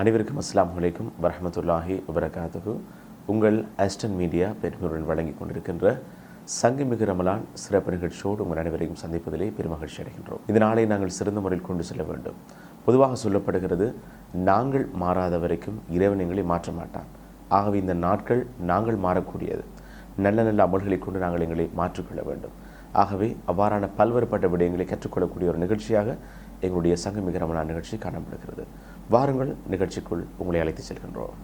அனைவருக்கும் அஸ்லாம் வலைக்கும் வரமத்துல்லாஹி வபரகாத்துஹு. உங்கள் அஸ்டன் மீடியா பெருமையுடன் வழங்கி கொண்டிருக்கின்ற சங்கமிகு ரமலான் சிறப்பு நிகழ்ச்சியோடு உங்கள் அனைவரையும் சந்திப்பதிலே பெருமகிழ்ச்சி அடைகின்றோம். இந்த நாளை நாங்கள் சிறந்த முறையில் கொண்டு செல்ல வேண்டும். பொதுவாக சொல்லப்படுகிறது நாங்கள் மாறாத வரைக்கும் இறைவன் எங்களை மாற்ற மாட்டான். ஆகவே இந்த நாட்கள் நாங்கள் மாறக்கூடியது. நல்ல நல்ல அமல்களை கொண்டு நாங்கள் எங்களை மாற்றிக்கொள்ள வேண்டும். ஆகவே அவ்வாறான பல்வேறுபட்ட விடயங்களை கற்றுக்கொள்ளக்கூடிய ஒரு நிகழ்ச்சியாக எங்களுடைய சங்கமிகு ரமலான் நிகழ்ச்சி காணப்படுகிறது. வாருங்கள் நிகழ்ச்சிக்குள் உங்களை அழைத்து செல்கின்றோம்.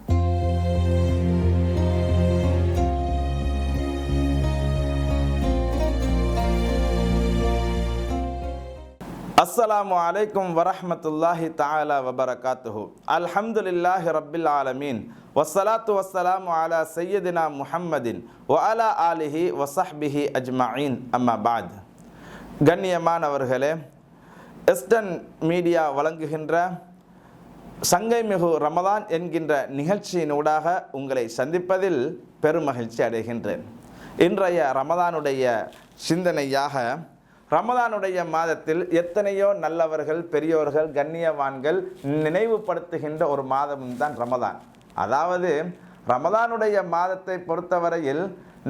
அஸ்ஸலாமு அலைக்கும் வரஹ்மத்துல்லாஹி தாலா வபரகாத்துஹு. அல்ஹம்துலில்லாஹி ரப்பில் ஆலமீன். வஸ்ஸலாத்து வசலாம் அலா சையதினா முஹம்மதின் ஒ அலா ஆலிஹி வசஹ்பிஹி அஜ்மாயின் அம்மா பாத். கண்ணியமானவர்களே எஸ்டன் மீடியா வழங்குகின்ற சங்கை மிகு ரமதான் என்கின்ற நிகழ்ச்சியினூடாக உங்களை சந்திப்பதில் பெருமகிழ்ச்சி அடைகின்றேன். இன்றைய ரமதானுடைய சிந்தனையாக ரமதானுடைய மாதத்தில் எத்தனையோ நல்லவர்கள் பெரியோர்கள் கண்ணியவான்கள் நினைவுபடுத்துகின்ற ஒரு மாதமும் தான் ரமதான். அதாவது ரமதானுடைய மாதத்தை பொறுத்தவரையில்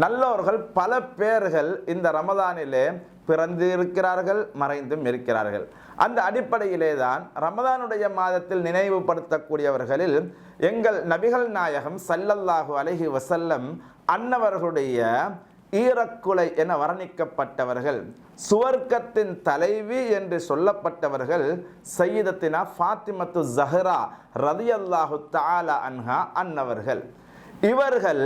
நல்லோர்கள் பல பேர்கள் இந்த ரமதானிலே பிறந்து இருக்கிறார்கள் மறைந்தும் இருக்கிறார்கள். அந்த அடிப்படையிலே தான் ரமதானுடைய மாதத்தில் நினைவுபடுத்தக்கூடியவர்களில் எங்கள் நபிகள் நாயகம் சல்லல்லாஹு அலஹி வசல்லம் அன்னவர்களுடைய ஈரக்குலை என வர்ணிக்கப்பட்டவர்கள் சுவர்க்கத்தின் தலைவி என்று சொல்லப்பட்டவர்கள் சையீதத்தினா ஃபாத்திமத்து ஜஹ்ரா ரதியல்லாஹு தாலா அன்ஹா அன்னவர்கள். இவர்கள்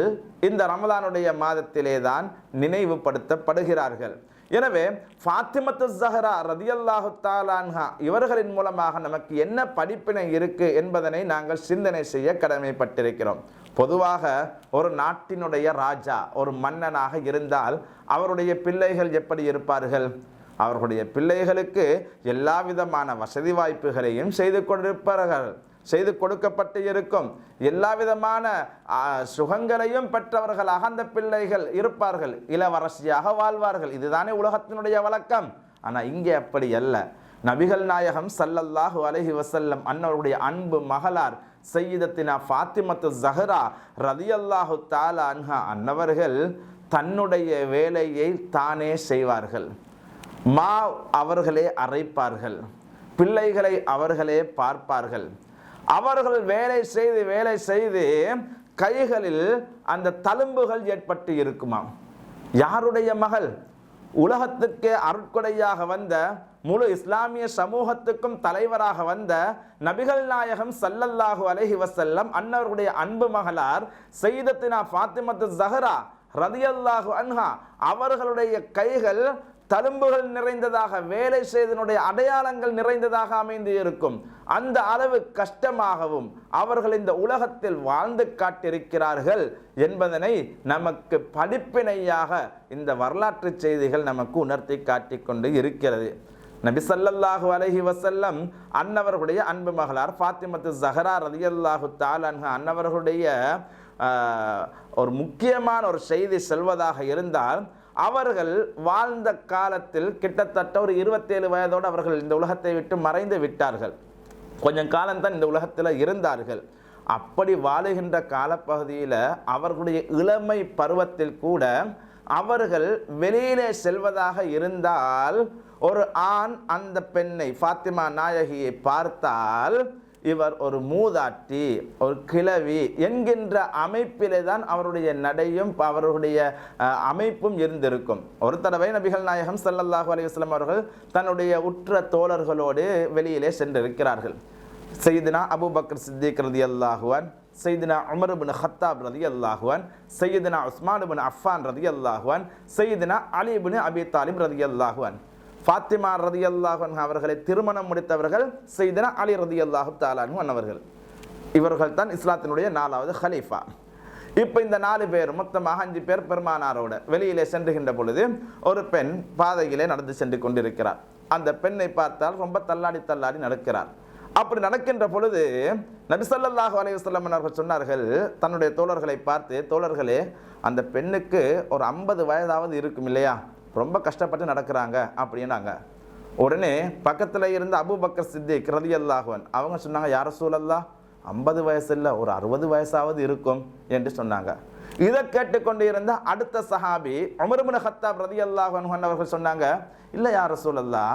இந்த ரமலானுடைய மாதத்திலே தான் நினைவுபடுத்தப்படுகிறார்கள். எனவே ஃபாத்திமத்து ஜஹரா ரதியல்லாஹு தாலான்ஹா இவர்களின் மூலமாக நமக்கு என்ன படிப்பினை இருக்குது என்பதனை நாங்கள் சிந்தனை செய்ய கடமைப்பட்டிருக்கிறோம். பொதுவாக ஒரு நாட்டினுடைய ராஜா ஒரு மன்னனாக இருந்தால் அவருடைய பிள்ளைகள் எப்படி இருப்பார்கள்? அவர்களுடைய பிள்ளைகளுக்கு எல்லா விதமான வசதி வாய்ப்புகளையும் செய்து கொண்டிருப்பார்கள். செய்து கொடுக்கப்பட்டு இருக்கும் எல்லா விதமான சுகங்களையும் பெற்றவர்களாக அந்த பிள்ளைகள் இருப்பார்கள். இளவரசியாக வாழ்வார்கள். இதுதானே உலகத்தினுடைய வழக்கம். ஆனால் இங்கே அப்படி அல்ல. நபிகள் நாயகம் சல்லல்லாஹு அலஹி வசல்லம் அன்னவருடைய அன்பு மகளார் சையீதத்தினா ஃபாத்திமத்து ஜஹரா ரதியல்லாஹு தாலா அன்ஹா அன்னவர்கள் தன்னுடைய வேலையை தானே செய்வார்கள். மா அவர்களே அரைப்பார்கள். பிள்ளைகளை அவர்களே பார்ப்பார்கள். அவர்கள் வேலை செய்து வேலை செய்து கைகளில் அந்த தழும்புகள் ஏற்பட்டு இருக்குமாம் யாருடைய மகள்? உலகத்துக்கே அருட்கொடையாக வந்த முழு இஸ்லாமிய சமூகத்துக்கும் தலைவராக வந்த நபிகள் நாயகம் சல்லல்லாஹு அலஹி வசல்லம் அன்னவருடைய அன்பு மகளார் செய்தத்தினா ஃபாத்திமத்து ஜஹரா ரதியல்லாஹு அன்ஹா அவர்களுடைய கைகள் தழும்புகள் நிறைந்ததாக வேலை செய்தனுடைய அடையாளங்கள் நிறைந்ததாக அமைந்து இருக்கும் அந்த அளவு கஷ்டமாகவும் அவர்கள் இந்த உலகத்தில் வாழ்ந்து காட்டியிருக்கிறார்கள் என்பதனை நமக்கு படிப்பினையாக இந்த வரலாற்று செய்திகள் நமக்கு உணர்த்தி காட்டிக் கொண்டு இருக்கிறது. நபி சல்லல்லாஹு அலஹி வசல்லம் அன்னவர்களுடைய அன்பு மகளார் ஃபாத்திமத்து ஜஹரா ரதியல்லாஹு தாலன்ஹா அன்னவர்களுடைய ஒரு முக்கியமான ஒரு செய்தி செல்வதாக இருந்தால் அவர்கள் வாழ்ந்த காலத்தில் கிட்டத்தட்ட ஒரு இருபத்தேழு வயதோடு அவர்கள் இந்த உலகத்தை விட்டு மறைந்து விட்டார்கள். கொஞ்சம் காலம்தான் இந்த உலகத்தில் இருந்தார்கள். அப்படி வாழுகின்ற காலப்பகுதியில் அவர்களுடைய இளமை பருவத்தில் கூட அவர்கள் வெளியிலே செல்வதாக இருந்தால் ஒரு ஆண் அந்த பெண்ணை ஃபாத்திமா நாயகியை பார்த்தால் இவர் ஒரு மூதாட்டி ஒரு கிழவி என்கின்ற அமைப்பிலே தான் அவருடைய நடையும் அவருடைய அமைப்பும் இருந்திருக்கும். ஒரு தடவை நபிகள் நாயகம் சல்லல்லாஹு அலைஹி அவர்கள் தன்னுடைய உற்ற தோழர்களோடு வெளியிலே சென்றிருக்கிறார்கள். செய்தினா அபுபக்கர் சித்திக் ரதி அல்லாஹுவான் செய்தினா உமர் பின் ஹத்தாப் ரதி அல்லாஹுவான் செய்தினா உஸ்மான் பின் அஃபான் ரதி அல்லாஹுவான் செய்தினா அலி பின் அபி தாலிப் ரதி அல்லாஹுவான் ஃபாத்திமா ரதி அல்லாஹன் அவர்களை திருமணம் முடித்தவர்கள் செய்தன அலி ரதி அல்லாஹு தாலானு அவர்கள் இவர்கள் தான் இஸ்லாத்தினுடைய நாலாவது ஹலீஃபா. இப்போ இந்த நாலு பேர் மொத்தமாக அஞ்சு பேர் பெருமானாரோட வெளியிலே சென்றுகின்ற பொழுது ஒரு பெண் பாதையிலே நடந்து சென்று கொண்டிருக்கிறார். அந்த பெண்ணை பார்த்தால் ரொம்ப தள்ளாடி தள்ளாடி நடக்கிறார். அப்படி நடக்கின்ற பொழுது நபிசல்லாஹு அலைஹி அவர்கள் சொன்னார்கள் தன்னுடைய தோழர்களை பார்த்து தோழர்களே அந்த பெண்ணுக்கு ஒரு ஐம்பது வயதாவது இருக்கும் இல்லையா? ரொம்ப கஷ்டப்பட்டு நடக்கிறாங்க அப்படின்னாங்க. உடனே பக்கத்தில் இருந்த அபுபக்கர் சித்திக் ரதி அல்லாஹுவன் அவங்க சொன்னாங்க யார சூழல்லா ஐம்பது வயசு இல்லை ஒரு அறுபது வயசாவது இருக்கும் என்று சொன்னாங்க. இதை கேட்டுக்கொண்டு இருந்த அடுத்த சஹாபி உமர்முன ஹத்தாப் ரதி அல்லாஹன் அவர்கள் சொன்னாங்க இல்லை யார சூழல்லா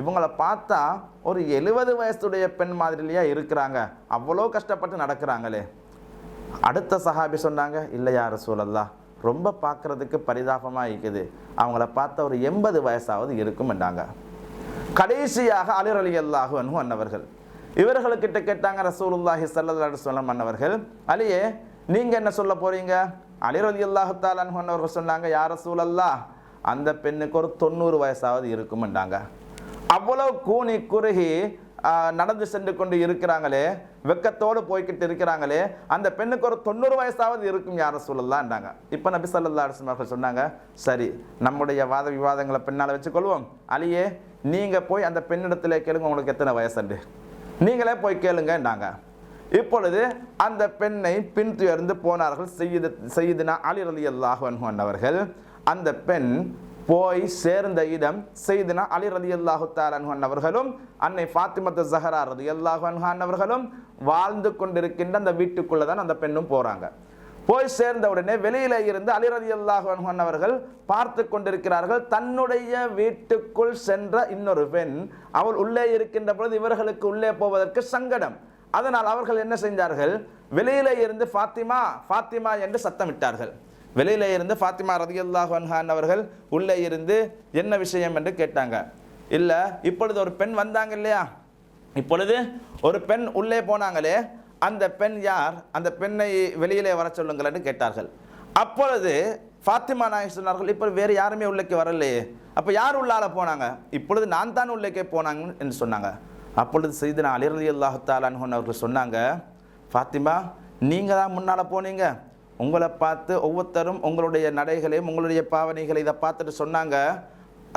இவங்களை பார்த்தா ஒரு எழுபது வயசுடைய பெண் மாதிரிலையா இருக்கிறாங்க அவ்வளோ கஷ்டப்பட்டு நடக்கிறாங்களே. அடுத்த சஹாபி சொன்னாங்க இல்லை யார சூழல்லா ரொம்ப பார்க்கறதுக்கு பரிதாபமாக இருக்குது. அவங்கள பார்த்த ஒரு எண்பது வயசாவது இருக்கும்ன்றாங்க கடைசியாக அலிர் அலி அல்லாஹு அன்ஹு அன்னவர்கள். இவர்களுக்கிட்ட கேட்டாங்க ரசூலுல்லாஹி சல்லல்லாஹு சொல்லம் அன்னவர்கள் அலியே நீங்கள் என்ன சொல்ல போகிறீங்க அலிர் அலி அல்லாஹு அன்னவர்கள் சொன்னாங்க யார் ரசூலல்லா அந்த பெண்ணுக்கு ஒரு தொண்ணூறு வயசாவது இருக்கும்ன்றாங்க அவ்வளோ கூனி குறுகி நடந்து சென்று கொண்டு இருக்கிறாங்களே வெக்கத்தோடு போய்கிட்டு இருக்கிறாங்களே அந்த பெண்ணுக்கு ஒரு தொண்ணூறு வயசாவது இருக்கும் யார சொல்லலான்றாங்க இப்போ நபி ஸல்லல்லாஹு அலைஹி அவர்கள் சொன்னாங்க சரி நம்முடைய வாத விவாதங்களை பின்னால் வச்சுக்கொள்வோம். அலியே நீங்கள் போய் அந்த பெண்ணிடத்தில் கேளுங்க உங்களுக்கு எத்தனை வயசுண்டு? நீங்களே போய் கேளுங்கன்றாங்க இப்பொழுது அந்த பெண்ணை பின்துயர்ந்து போனார்கள் செய்யுது செய்யுதுனா அலி ரலி அவர்கள் அந்த பெண் போய் சேர்ந்த இடம் செய்தினா அலி ரதி அல்லாஹு தாலான் அவர்களும் அன்னை ஃபாத்திமத்து ஜஹரா ரதி அன்ஹான் அவர்களும் வாழ்ந்து கொண்டிருக்கின்ற அந்த வீட்டுக்குள்ளே தான் அந்த பெண்ணும் போகிறாங்க போய் சேர்ந்த உடனே வெளியில இருந்து அலி ரதி அல்லாஹான் அவர்கள் பார்த்து கொண்டிருக்கிறார்கள். தன்னுடைய வீட்டுக்குள் சென்ற இன்னொரு பெண் அவள் உள்ளே இருக்கின்ற பொழுது இவர்களுக்கு உள்ளே போவதற்கு சங்கடம். அதனால் அவர்கள் என்ன செஞ்சார்கள்? வெளியில இருந்து ஃபாத்திமா ஃபாத்திமா என்று சத்தமிட்டார்கள். வெளியில இருந்து ஃபாத்திமா ரதியுல்லாஹ் வன்ஹான் அவர்கள் உள்ளே இருந்து என்ன விஷயம் என்று கேட்டாங்க. இல்லை இப்பொழுது ஒரு பெண் வந்தாங்க இல்லையா? இப்பொழுது ஒரு பெண் உள்ளே போனாங்களே அந்த பெண் யார்? அந்த பெண்ணை வெளியிலே வர சொல்லுங்கள் என்று கேட்டார்கள். அப்பொழுது ஃபாத்திமா நாயக் சொன்னார்கள் இப்போ வேறு யாருமே உள்ளேக்கு வரலையே. அப்போ யார் உள்ளால போனாங்க? இப்பொழுது நான் தான் உள்ளேக்கே போனாங்க என்று சொன்னாங்க. அப்பொழுது செய்து அலி ரலி அல்லாஹு தாலான் அவர்கள் சொன்னாங்க ஃபாத்திமா நீங்கள் தான் முன்னால் போனீங்க. உங்களை பார்த்து ஒவ்வொருத்தரும் உங்களுடைய நடைகளையும் உங்களுடைய பாவனைகளை இதை பார்த்துட்டு சொன்னாங்க.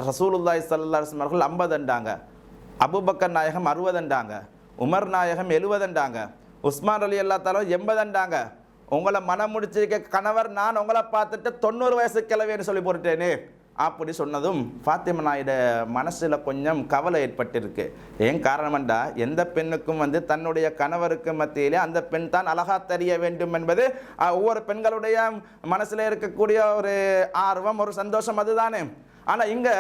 ரசூலுல்லாய் சல்லாஹ் அவர்கள் ஐம்பதுண்டாங்க அபுபக்கர் நாயகம் அறுபதுண்டாங்க உமர் நாயகம் எழுபதுண்டாங்க உஸ்மான் அலி அல்லா தாலும் எண்பதுண்டாங்க உங்களை மனம் முடிச்சிருக்க கணவர் நான் உங்களை பார்த்துட்டு தொண்ணூறு வயசு கிளவின்னு சொல்லி போட்டுட்டேனே. அப்படி சொன்னதும் ஃபாத்திமா நாயுட மனசில் கொஞ்சம் கவலை ஏற்பட்டிருக்கு. ஏன் காரணம்டா எந்த பெண்ணுக்கும் வந்து தன்னுடைய கணவருக்கு மத்தியிலே அந்த பெண் தான் அழகா தெரிய வேண்டும் என்பது ஒவ்வொரு பெண்களுடைய மனசில் இருக்கக்கூடிய ஒரு ஆர்வம் ஒரு சந்தோஷம் அதுதானே. ஆனால் இங்கே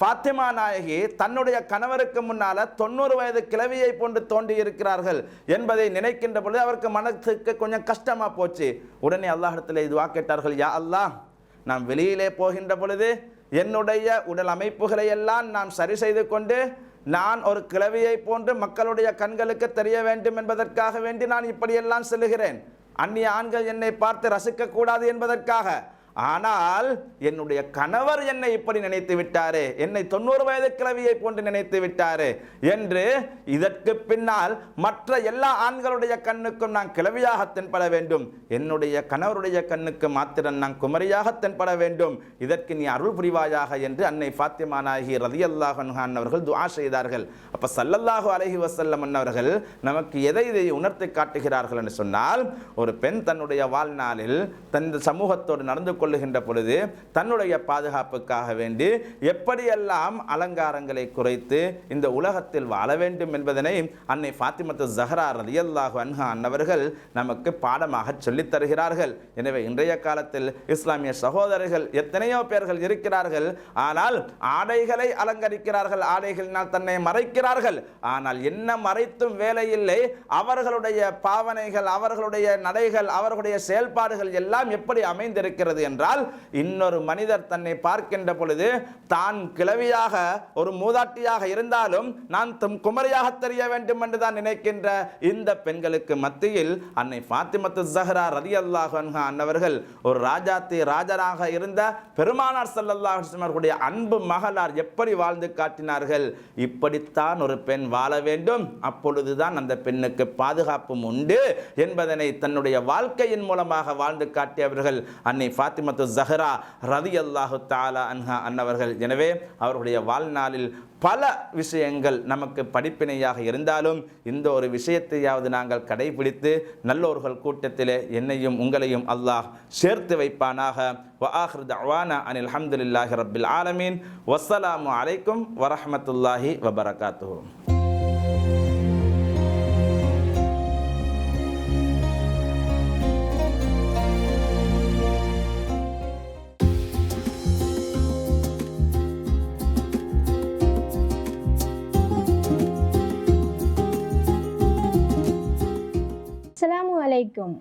ஃபாத்திமா நாயகி தன்னுடைய கணவருக்கு முன்னால் தொண்ணூறு வயது கிழவியை போன்று தோண்டி இருக்கிறார்கள் என்பதை நினைக்கின்ற பொழுது அவருக்கு மனசுக்கு கொஞ்சம் கஷ்டமாக போச்சு. உடனே அல்லாஹிடத்தில் இதுவாக கேட்டார்கள் யா அல்லாஹ் நாம் வெளியிலே போகின்ற பொழுது என்னுடைய உடல் அமைப்புகளை எல்லாம் நான் சரி செய்து கொண்டு நான் ஒரு கிழவியை போன்று மக்களுடைய கண்களுக்கு தெரிய வேண்டும் என்பதற்காக வேண்டி நான் இப்படியெல்லாம் செல்லுகிறேன். அந்நிய ஆண்கள் என்னை பார்த்து ரசிக்கக்கூடாது என்பதற்காக. ஆனால் என்னுடைய கணவர் என்னை இப்படி நினைத்து விட்டாரே என்னை தொண்ணூறு வயது கிழவியை போன்று நினைத்து விட்டாரே என்று இதற்கு பின்னால் மற்ற எல்லா ஆண்களுடைய கண்ணுக்கும் நான் கிழவியாக தென்பட வேண்டும். என்னுடைய கணவருடைய கண்ணுக்கு மாத்திரம் நான் குமரியாக தென்பட வேண்டும். இதற்கு நீ அருள் புரிவாயாக என்று அன்னை ஃபாத்திமா நாயகி ரதி அல்லாஹன் அவர்கள் துவா செய்தார்கள். அப்ப சல்லல்லாஹு அலஹி வசல்லம் அவர்கள் நமக்கு எதை இதை உணர்த்தி காட்டுகிறார்கள் என்று சொன்னால் ஒரு பெண் தன்னுடைய வாழ்நாளில் தன் சமூகத்தோடு நடந்து கொள்ளுகின்ற பொழுது தன்னுடைய பாதுகாப்புக்காக வேண்டி எப்படியெல்லாம் அலங்காரங்களை குறைத்து இந்த உலகத்தில் வாழ வேண்டும் என்பதனை அன்னை ஃபாத்திமத்து ஜஹரா ரலியல்லாஹு அன்ஹா அன்னவர்கள் நமக்கு பாடமாக சொல்லித் தருகிறார்கள். எனவே இன்றைய காலத்தில் இஸ்லாமிய சகோதரர்கள் எத்தனையோ பேர்கள் இருக்கிறார்கள். ஆனால் ஆடைகளை அலங்கரிக்கிறார்கள் ஆடைகளினால் தன்னை மறைக்கிறார்கள். ஆனால் என்ன மறைத்தும் வேலையில்லை. அவர்களுடைய பாவனைகள் அவர்களுடைய நடைகள் அவர்களுடைய செயல்பாடுகள் எல்லாம் எப்படி அமைந்திருக்கிறது என்றால் இன்னொரு மனிதர் தன்னை பார்க்கின்ற பொழுது தான் கிழவியாக ஒரு மூதாட்டியாக இருந்தாலும் நான் தம் குமரியாக தெரிய வேண்டும் என்று தான் நினைக்கின்ற இந்த பெண்களுக்கு மத்தியில் அன்னை ஃபாத்திமத்து ஜஹரா ரதி அல்லாஹன்ஹா அன்னவர்கள் ஒரு ராஜாத்தி ராஜராக இருந்த பெருமானார் ஸல்லல்லாஹு அவர்களுடைய அன்பு மகளார் எப்படி வாழ்ந்து காட்டினார்கள்? இப்படித்தான் ஒரு பெண் வாழ வேண்டும். அப்பொழுதுதான் அந்த பெண்ணுக்கு பாதுகாப்பும் உண்டு என்பதனை தன்னுடைய வாழ்க்கையின் மூலமாக வாழ்ந்து காட்டியவர்கள் அன்னை ஃபாத்திமத்து ஜஹரா ரதி அல்லாஹு தாலா அன்ஹா அன்னவர்கள். எனவே அவர்களுடைய வாழ்நாளில் பல விஷயங்கள் நமக்கு படிப்பினையாக இருந்தாலும் இந்த ஒரு விஷயத்தையாவது நாங்கள் கடைபிடித்து நல்லோர்கள் கூட்டத்திலே என்னையும் உங்களையும் அல்லாஹ் சேர்த்து வைப்பானாக. வஆஹிர் அனில் அஹமதுல்லாஹி ரபில் ஆலமீன். வசலாமு அலைக்கும் வரஹமத்துல்லாஹி வபரகாத்து அஸ்ஸலாமு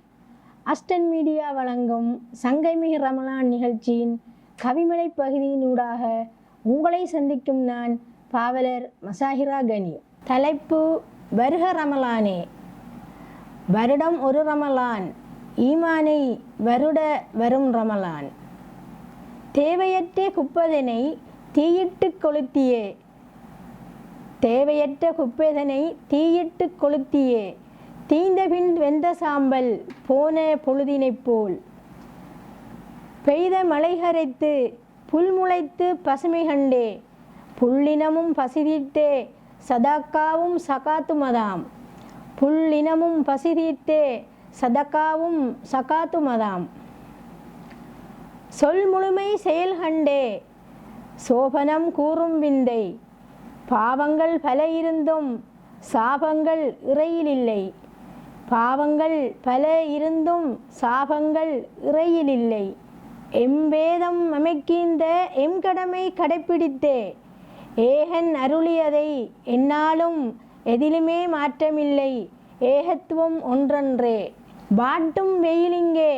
அஸ்டன் மீடியா வழங்கும் சங்கைமிகு ரமலான் நிகழ்ச்சியின் கவிமலை பகுதியினூடாக உங்களை சந்திக்கும் நான் பாவலர் மசாஹிரா கனி. தலைப்பு வருக ரமலானே. வருடம் ஒரு ரமலான் ஈமானை வருட வரும் ரமலான். தேவையற்ற குப்பதனை தீயிட்டு கொளுத்தியே. தேவையற்ற குப்பதனை தீயிட்டு கொளுத்தியே. தீந்தபின் வெந்த சாம்பல் போன பொழுதினைப் போல். பெய்த மழை கரைத்து புல் முளைத்து பசுமை கண்டே. புல்லினமும் பசிதீட்டே சதாக்காவும் சகாத்துமதாம். புல்லினமும் பசிதீட்டே சதக்காவும் சகாத்துமதாம். சொல் முழுமை செயல் கண்டே சோபனம் கூறும் விந்தை. பாவங்கள் பல இருந்தும் சாபங்கள் இறையில் இல்லை. பாவங்கள் பல இருந்தும் சாபங்கள் இறையில் இல்லை எம்பேதம் அமைக்கின்ற எம் கடமை கடைப்பிடித்தே. ஏகன் அருளியதை என்னாலும் எதிலுமே மாற்றமில்லை. ஏகத்துவம் ஒன்றன்றே. வாட்டும் வெயிலிங்கே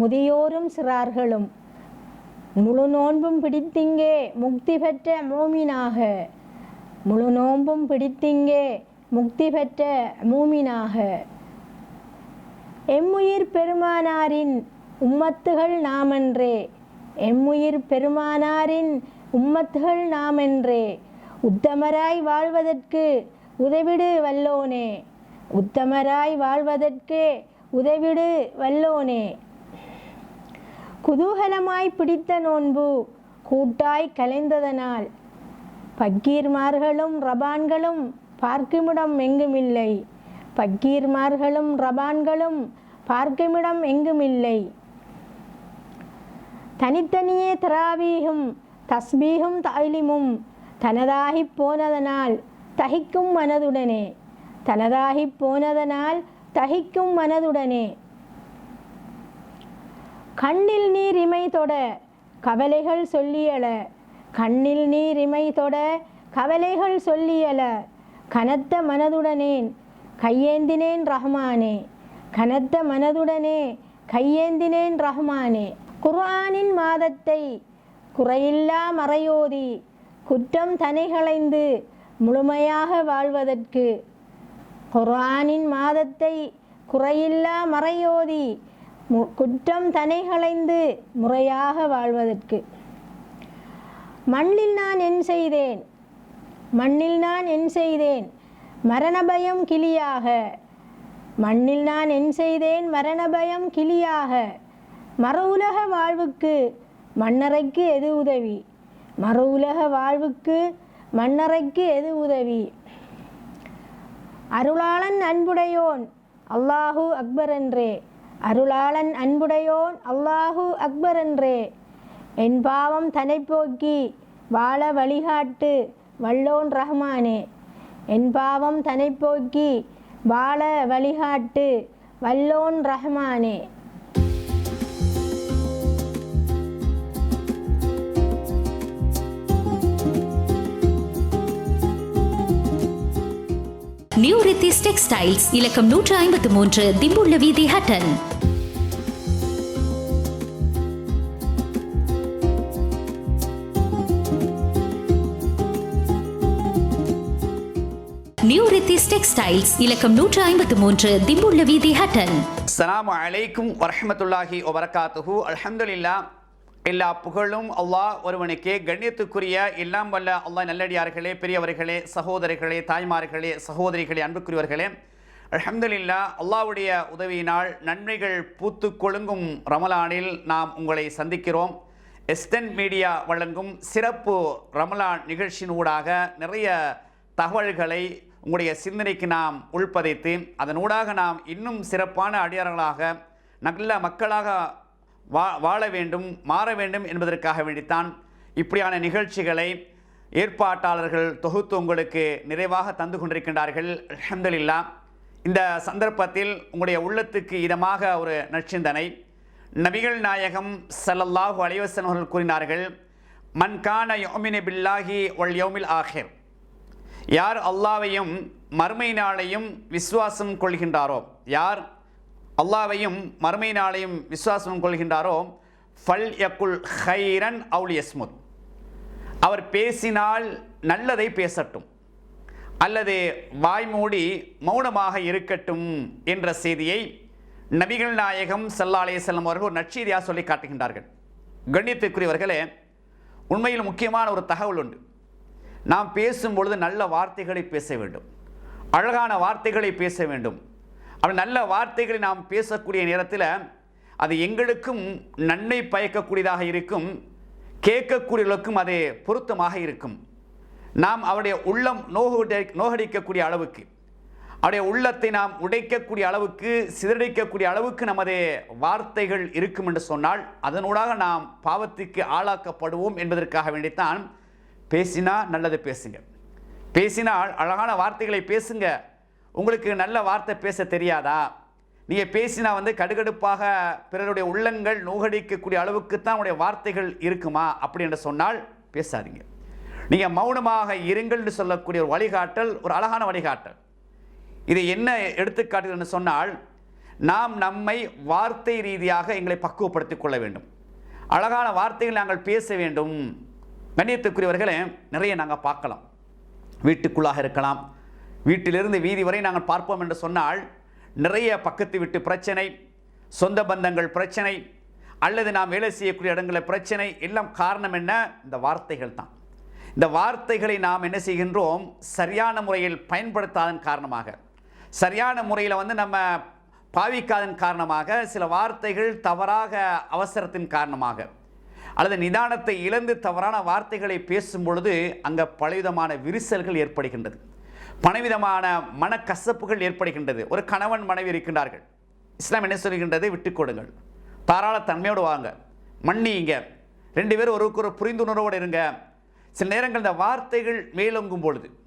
முதியோரும் சிறார்களும். முழு நோன்பும் பிடித்திங்கே முக்தி பெற்ற மூமினாக. முழு நோன்பும் பிடித்திங்கே முக்தி பெற்ற மூமினாக. எம்முயிர் பெருமானாரின் உம்மத்துகள் நாமன்றே. எம்முயிர் பெருமானாரின் உம்மத்துகள் நாமென்றே. உத்தமராய் வாழ்வதற்கு உதவிடு வல்லோனே. உத்தமராய் வாழ்வதற்கு உதவிடு வல்லோனே. குதூகலமாய் பிடித்த நோன்பு கூட்டாய் கலைந்ததனால் பக்கீர்மார்களும் ரபான்களும் பார்க்குமிடம் எங்குமில்லை. பக்கீர்மார்களும் ரபான்களும் பார்க்குமிடம் எங்குமில்லை. தனித்தனியே திராவீகும் தஸ்பீகும் தாய்லிமும் தனதாகிப் போனதனால் தகிக்கும் மனதுடனே தனதாகிப் போனதனால் தகிக்கும் மனதுடனே. கண்ணில் நீர் இமை தொட கவலைகள் சொல்லியல கண்ணில் நீர் இமை தொட கவலைகள் சொல்லியல கனத்த மனதுடனேன் கையேந்தினேன் ரஹ்மானே கனத்த மனதுடனே கையேந்தினேன் ரஹ்மானே. குர்ஆனின் மாதத்தை குறையில்லா மறையோதி குற்றம் தனைகளைந்து முழுமையாக வாழ்வதற்கு. குர்ஆனின் மாதத்தை குறையில்லா மறையோதி மு- குற்றம் தனைகளைந்து முறையாக வாழ்வதற்கு. மண்ணில் நான் என் செய்தேன் மண்ணில் நான் என் செய்தேன் மரணபயம் கிளியாக. மண்ணில் நான் என் செய்தேன் மரணபயம் கிளியாக. மர உலக வாழ்வுக்கு மண்ணறைக்கு எது உதவி? மர உலக வாழ்வுக்கு மண்ணறைக்கு எது உதவி? அருளாளன் அன்புடையோன் அல்லாஹு அக்பர் என்றே அருளாளன் அன்புடையோன் அல்லாஹு அக்பர் என்றே என் பாவம் தனை போக்கி வாழ வழிகாட்டு வல்லோன் ரஹ்மானே. என் பாவம் தனை போக்கி வாழ வழிகாட்டு வல்லோன் ரஹ்மானே. நியூ ரித்திஸ் டெக்ஸ்டைல்ஸ் இலக்கம் நூற்று ஐம்பத்து மூன்று திம்புள்ள வீதி ஹட்டன். டெக்ஸ்டைல்ஸ் இலக்கம் நூற்று ஐம்பத்து மூன்று திம்புள்ள வீதி ஹட்டன். சலாம் அலைக்கும் வரஹமத்துல்லாஹி வபரகாத்துஹு அலமதுல்லா எல்லா புகழும் அல்லாஹ் ஒருவனுக்கே கண்ணியத்துக்குரிய எல்லாம் வல்ல அல்லாஹ் நல்லடியார்களே பெரியவர்களே சகோதரர்களே தாய்மார்களே சகோதரிகளே அன்புக்குரியவர்களே. அல்ஹம்துலில்லா அல்லாஹ்வுடைய உதவியினால் நன்மைகள் பூத்து கொழுங்கும் ரமலானில் நாம் உங்களை சந்திக்கிறோம். எஸ்டன் மீடியா வழங்கும் சிறப்பு ரமலான் நிகழ்ச்சியின் ஊடாக நிறைய தகவல்களை உங்களுடைய சிந்தனைக்கு நாம் உள்பதைத்து அதனூடாக நாம் இன்னும் சிறப்பான அடியார்களாக நல்ல மக்களாக வா வாழ வேண்டும் மாற வேண்டும் என்பதற்காக வேண்டித்தான் இப்படியான நிகழ்ச்சிகளை ஏற்பாட்டாளர்கள் தொகுத்து உங்களுக்கு நிறைவாக தந்து கொண்டிருக்கின்றார்கள். அஹமதுல்லா இந்த சந்தர்ப்பத்தில் உங்களுடைய உள்ளத்துக்கு இதமாக ஒரு நற்சிந்தனை. நபிகள் நாயகம் சல்லல்லாஹு அலைவசன் அவர்கள் கூறினார்கள் மன்கான யோமினி பில்லாஹி வல் யோமில் ஆஹிர். யார் அல்லாவையும் மறுமை நாளையும் விசுவாசம் கொள்கின்றாரோ? யார் அல்லாவையும் மறுமை நாளையும் விசுவாசம் கொள்கின்றாரோ? ஃபல் யக்குல் ஹைரன் அவுல் யஸ்முத். அவர் பேசினால் நல்லதை பேசட்டும். அல்லது வாய்மூடி மௌனமாக இருக்கட்டும் என்ற செய்தியை நபிகள் நாயகம் சல்லா அலையம் அவர்கள் ஒரு நற்செய்தியாக சொல்லி காட்டுகின்றார்கள். கண்ணியத்துக்குரியவர்களே உண்மையில் முக்கியமான ஒரு தகவல் உண்டு. நாம் பேசும் பொழுது நல்ல வார்த்தைகளை பேச வேண்டும். அழகான வார்த்தைகளை பேச வேண்டும். அப்படி நல்ல வார்த்தைகளை நாம் பேசக்கூடிய நேரத்தில் அது எங்களுக்கும் நன்மை பயக்கக்கூடியதாக இருக்கும். கேட்கக்கூடியவர்களுக்கும் அது பொருத்தமாக இருக்கும். நாம் அவருடைய உள்ளம் நோகடி நோகடிக்கக்கூடிய அளவுக்கு அவருடைய உள்ளத்தை நாம் உடைக்கக்கூடிய அளவுக்கு சிதறடிக்கக்கூடிய அளவுக்கு நமது வார்த்தைகள் இருக்கும் என்று சொன்னால் அதனூடாக நாம் பாவத்துக்கு ஆளாக்கப்படுவோம் என்பதற்காக வேண்டித்தான் பேசினா நல்லது பேசுங்க. பேசினால் அழகான வார்த்தைகளை பேசுங்க. உங்களுக்கு நல்ல வார்த்தை பேச தெரியாதா? நீங்கள் பேசினா வந்து கடுகடுப்பாக பிறருடைய உள்ளங்கள் நோகடிக்கக்கூடிய அளவுக்கு தான் உங்களுடைய வார்த்தைகள் இருக்குமா? அப்படி என்று சொன்னால் பேசாதீங்க. நீங்கள் மௌனமாக இருங்கள்னு சொல்லக்கூடிய ஒரு வழிகாட்டல் ஒரு அழகான வழிகாட்டல். இது என்ன எடுத்துக்காட்டுன்னு சொன்னால் நாம் நம்மை வார்த்தை ரீதியாக எங்களை பக்குவப்படுத்திக் கொள்ள வேண்டும். அழகான வார்த்தைகள் நாங்கள் பேச வேண்டும். கண்ணியத்துக்குரியவர்களே நிறைய நாங்கள் பார்க்கலாம். வீட்டுக்குள்ளாக இருக்கலாம். வீட்டிலிருந்து வீதி வரை நாங்கள் பார்ப்போம் என்று சொன்னால் நிறைய பக்கத்து வீட்டு பிரச்சனை சொந்த பந்தங்கள் பிரச்சனை அல்லது நாம் வேலை செய்யக்கூடிய இடங்களில் பிரச்சனை எல்லாம் காரணம் என்ன? இந்த வார்த்தைகள் தான். இந்த வார்த்தைகளை நாம் என்ன செய்கின்றோம்? சரியான முறையில் பயன்படுத்தாதன் காரணமாக சரியான முறையில் வந்து நம்ம பாவிக்காதன் காரணமாக சில வார்த்தைகள் தவறாக அவசரத்தின் காரணமாக அல்லது நிதானத்தை இழந்து தவறான வார்த்தைகளை பேசும் பொழுது அங்கே பலவிதமான விரிசல்கள் ஏற்படுகின்றது. பலவிதமான மனக்கசப்புகள் ஏற்படுகின்றது. ஒரு கணவன் மனைவி இருக்கின்றார்கள். இஸ்லாம் என்ன சொல்கின்றது? விட்டு கொடுங்கள். தாராள தன்மையோடு வாங்க. மன்னிங்க ரெண்டு பேரும் ஒருவருக்கு ஒரு புரிந்துணர்வோடு இருங்க. சில நேரங்கள் இந்த வார்த்தைகள் மேலோங்கும் பொழுது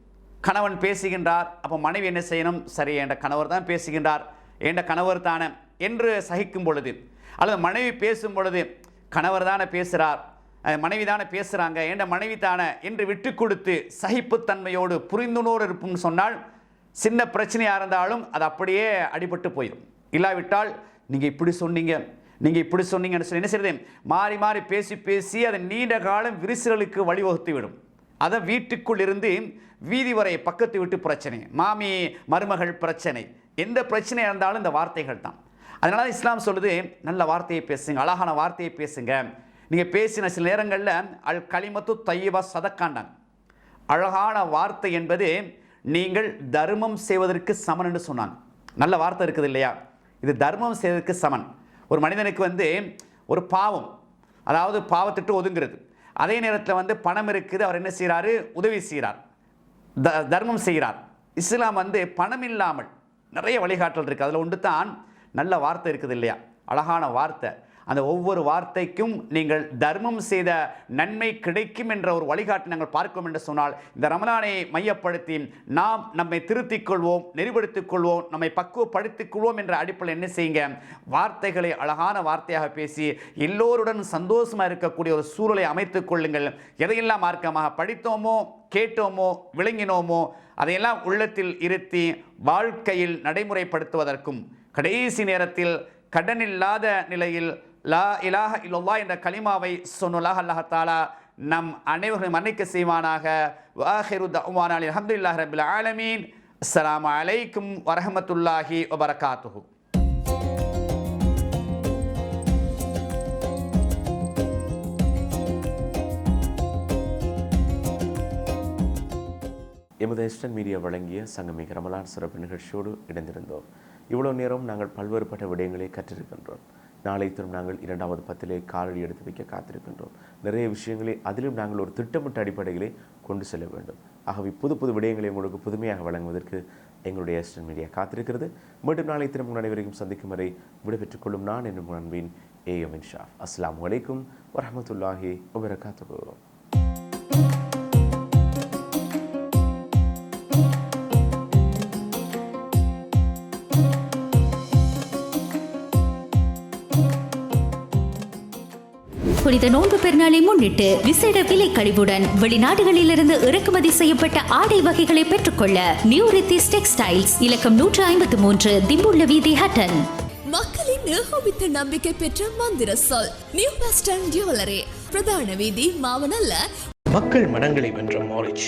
கணவன் பேசுகின்றார். அப்போ மனைவி என்ன செய்யணும்? சரி என்ற கணவர் தான் பேசுகின்றார். என்ற கணவர் தானே என்று சகிக்கும் பொழுது அல்லது மனைவி பேசும் பொழுது கணவர் தானே பேசுகிறார் மனைவி தானே பேசுகிறாங்க என்ற மனைவி தானே என்று விட்டு கொடுத்து சகிப்புத்தன்மையோடு புரிந்துணர்வு இருப்பும்னு சொன்னால் சின்ன பிரச்சனையாக இருந்தாலும் அது அப்படியே அடிபட்டு போயிடும் இல்லாவிட்டால் நீங்கள் இப்படி சொன்னீங்க நீங்கள் இப்படி சொன்னீங்கன்னு சொல்லி என்ன செய்யுது மாறி மாறி பேசி பேசி அதை நீண்ட காலம் விரிசலுக்கு வழிவகுத்து விடும் அதை வீட்டுக்குள் இருந்து வீதி வரை பக்கத்து வீட்டு பிரச்சனை மாமி மருமகள் பிரச்சனை எந்த பிரச்சனையாக இருந்தாலும் இந்த வார்த்தைகள் தான் அதனால தான் இஸ்லாம் சொல்லுது நல்ல வார்த்தையை பேசுங்க அழகான வார்த்தையை பேசுங்க. நீங்கள் பேசின சில நேரங்களில் அல் களிமத்து தையபா சதக்காண்டாங்க அழகான வார்த்தை என்பது நீங்கள் தர்மம் செய்வதற்கு சமன் என்று சொன்னாங்க. நல்ல வார்த்தை இருக்குது இல்லையா? இது தர்மம் செய்வதற்கு சமன். ஒரு மனிதனுக்கு வந்து ஒரு பாவம் அதாவது பாவத்திட்டு ஒதுங்கிறது. அதே நேரத்தில் வந்து பணம் இருக்குது அவர் என்ன செய்கிறாரு உதவி செய்கிறார் த தர்மம் செய்கிறார். இஸ்லாம் வந்து பணம் இல்லாமல் நிறைய வழிகாட்டல் இருக்குது அதில் ஒன்று தான் நல்ல வார்த்தை இருக்குது இல்லையா? அழகான வார்த்தை. அந்த ஒவ்வொரு வார்த்தைக்கும் நீங்கள் தர்மம் செய்த நன்மை கிடைக்கும் என்ற ஒரு வழிகாட்டு நாங்கள் பார்க்கும் என்று சொன்னால் இந்த ரமலானை மையப்படுத்தி நாம் நம்மை திருத்திக் கொள்வோம் நெறிப்படுத்திக் கொள்வோம் நம்மை பக்குவப்படுத்திக் கொள்வோம் என்ற அடிப்படையில் என்ன செய்யுங்க? வார்த்தைகளை அழகான வார்த்தையாக பேசி எல்லோருடன் சந்தோஷமாக இருக்கக்கூடிய ஒரு சூழலை அமைத்துக் கொள்ளுங்கள். எதையெல்லாம் மார்க்கமாக படித்தோமோ கேட்டோமோ விளங்கினோமோ அதையெல்லாம் உள்ளத்தில் இருத்தி வாழ்க்கையில் நடைமுறைப்படுத்துவதற்கும் கடைசி நேரத்தில் கடன் இல்லாத நிலையில் லா இலாஹ இல்லா என்ற கலிமாவை சொன்னுலாக அல்லாஹாலா நம் அனைவரும் மன்னிக்க செய்வானாக. வாஹிரு தவானாலி அஹமதுல்லாஹ் ரபில் ஆலமீன். அஸ்லாம் அலைக்கும் வரஹமத்துல்லாஹி வபரகாத்துஹு. எமது எஸ்டன் மீடியா வழங்கிய சங்கமிக ரமலான் சிறப்பு நிகழ்ச்சியோடு இணைந்திருந்தோம். இவ்வளோ நேரம் நாங்கள் பல்வேறுபட்ட விடயங்களை கற்றிருக்கின்றோம். நாளை தினம் நாங்கள் இரண்டாவது பத்திலே காலடி எடுத்து வைக்க காத்திருக்கின்றோம். நிறைய விஷயங்களை அதிலும் நாங்கள் ஒரு திட்டமிட்ட அடிப்படையிலே கொண்டு செல்ல வேண்டும். ஆகவே புது புது விடயங்களை உங்களுக்கு புதுமையாக வழங்குவதற்கு எங்களுடைய எஸ்டன் மீடியா காத்திருக்கிறது. மீண்டும் நாளை தினம் உங்கள் அனைவரையும் சந்திக்கும் வரை விடைபெற்றுக் கொள்ளும் நான் என்னும் அன்பின் ஏ எம் ஷாஃப் அஸ்லாம் வலைக்கும் வரமத்துல்லாஹி வபரகாத்துஹு. புனித நோன்பு பெருநாளை முன்னிட்டு விசேட விலை கழிவுடன் வெளிநாடுகளிலிருந்து இறக்குமதி செய்யப்பட்ட ஆடை வகைகளை பெற்றுக்கொள்ள நியூ ரித்திஸ் டெக்ஸ்டைல்ஸ் இலக்கம் நூற்று ஐம்பத்து மூன்று திம்புள்ள வீதி ஹட்டன். மக்களின் ஏகோபித்த நம்பிக்கை பெற்ற மந்திர சொல் நியூ ஸ்டாண்ட் ஜுவல்லரி. பிரதான வீதி மாவனல்ல மக்கள் மனங்களை வென்ற மாரிச்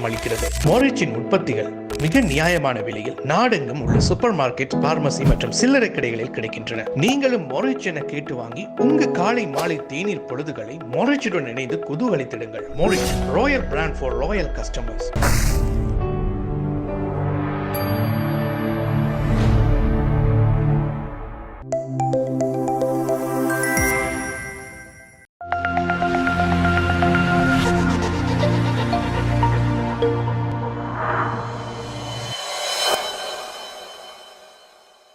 அளிக்கிறது. மோரிச்சின் உற்பத்திகள் மிக நியாயமான விலையில் நாடெங்கும் உள்ள சூப்பர் மார்க்கெட் பார்மசி மற்றும் சில்லறை கடைகளில் கிடைக்கின்றன. நீங்களும் மொரிச் என கேட்டு வாங்கி உங்க காலை மாலை தேநீர் பொழுதுகளை மொரிச்சுடன் இணைந்து குதூகலித்திடுங்கள் Morich royal brand for royal customers